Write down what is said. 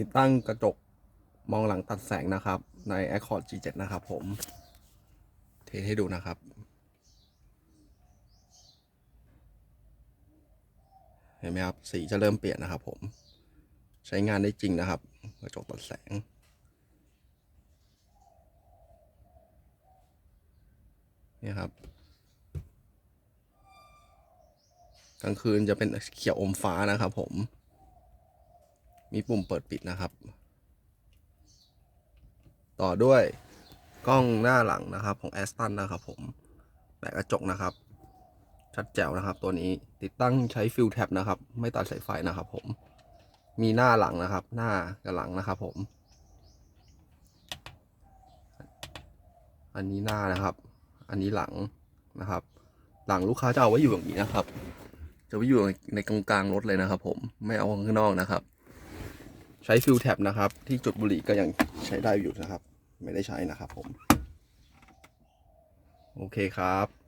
ติดตั้งกระจกมองหลังตัดแสงนะครับ ใน Accord G7 นะครับผม เทสให้ดูนะครับ เห็นไหมครับ สีจะเริ่มเปลี่ยนนะครับผม ใช้งานได้จริงนะครับ กระจกตัดแสงนี่ครับกลางคืนจะเป็นเขียวอมฟ้านะครับผม มีปุ่มเปิดปิดนะครับ ต่อด้วยกล้องหน้าหลังนะครับของ a s t o n นนะครับผมแบกกระจกนะครับ ชัดแจ๋วนะครับ ตัวนี้ติดตั้งใช้ฟิลแท็บนะครับ ไม่ตัดสายไฟนะครับ ผม มีหน้าหลังนะครับ หน้ากับหลังนะครับ ผม อันนี้หน้านะครับ อันนี้หลังนะครับ หลังลูกค้าจะเอาไว้อยู่อย่างนี้นะครับ จะไว้อยู่ในกลางๆรถเลยนะครับ ผมไม่เอาข้างนอกนะครับ ใช้ฟิลแท็บนะครับ ที่จุดบุหรี่ก็ยังใช้ได้อยู่นะครับ ไม่ได้ใช้นะครับผม โอเคครับ